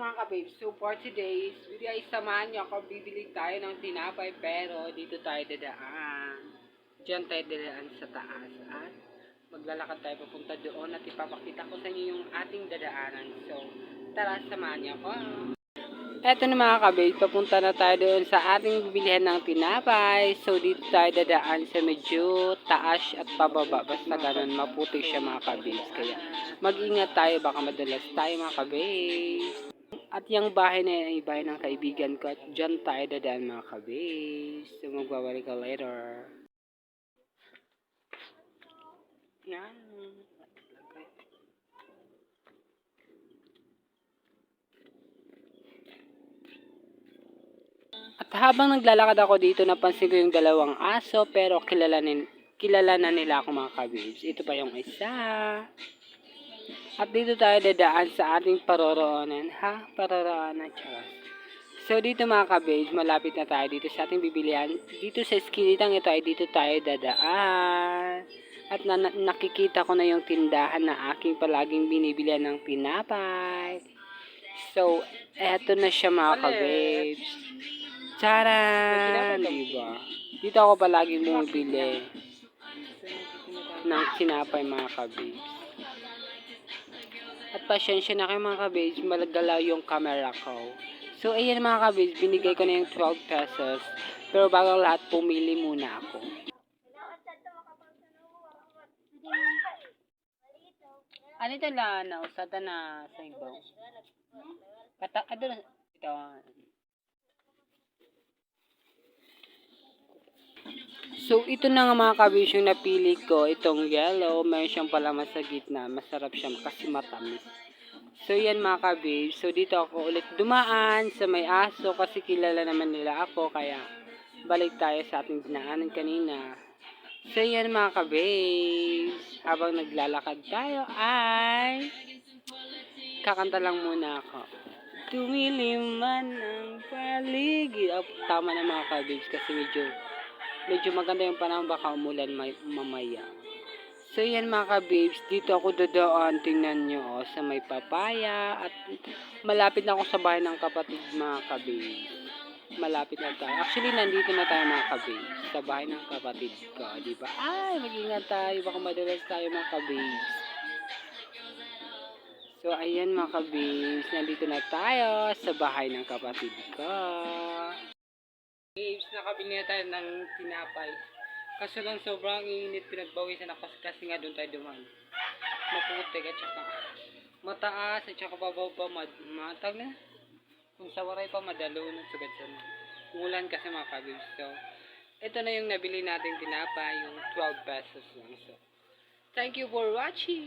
Mga kababes, so for today's video ay samahan niyo ako, bibili tayo ng tinapay pero dito tayo dadaan. Diyan tayo dadaan sa taas at maglalakad tayo papunta doon at ipapakita ko sa inyo yung ating dadaanan. So, tara, samahan niyo ako. Eto na mga kababes, papunta na tayo doon sa ating bibilihan ng tinapay. So, dito tayo dadaan sa medyo taas at pababa. Basta ganun, maputi siya mga kababes. Kaya, mag-ingat tayo, baka madalas tayo mga kababes. At yung bahay na yan ay bahay ng kaibigan ko at dyan tayo dadaan mga kabis. So magbabalik ka later. Yan. At habang naglalakad ako dito, napansin ko yung dalawang aso pero kilala, nin, kilala na nila ako mga kabibs. Ito pa yung isa. At dito tayo dadaan sa ating paroroonan. Ha? Paroroonan, charot. So, dito mga kabage, malapit na tayo dito sa ating bibilihan. Dito sa skinitang ito ay dito tayo dadaan. At na, na- nakikita ko na yung tindahan na aking palaging binibilihan ng pinapay. So, eto na siya mga kababes. Charan! Diba? Dito ako palaging bumibili ng sinapay mga kababes. At pasyensya na kayo mga kabage, malagalaw yung camera ko. So, ayan mga kabage, binigay ko na yung 12 pesos. Pero bago lahat, pumili muna ako. Ano ito lang, nausada na sa ibaw? Kata, ano na, ito. So, ito na nga mga kabis yung napili ko. Itong yellow, meron siyang palaman sa gitna. Masarap siya kasi matamis. So, yan mga kabis. So, dito ako ulit dumaan sa may aso kasi kilala naman nila ako. Kaya, balik tayo sa ating dinaanan kanina. So, yan mga kabis. Habang naglalakad tayo ay kakanta lang muna ako. Tumilim man ang paligid. Oh, tama na mga kabis kasi medyo medyo maganda yung panahon baka umulan may, mamaya. So yan mga kabibs, dito ako dadaan, tingnan nyo oh, sa may papaya at malapit na ako sa bahay ng kapatid mga kabibs. Malapit na tayo. Actually, nandito na tayo mga kabibs, sa bahay ng kapatid ko, di ba? Ay, mag-ingat tayo, baka madalas tayo mga kabibs. So, ayan mga kabibs, nandito na tayo sa bahay ng kapatid ko. Babes, nakabili na tayo ng tinapay. Kaso lang sobrang init, pinagbawisan ako kasi nga doon tayo duman. Maputik at saka mataas at saka bababa mad matag na. Kung sa waray pa madalo ng sugad sa Ulan kasi mga kabibs. So, ito na yung nabili nating tinapay, yung 12 pesos lang. So, thank you for watching!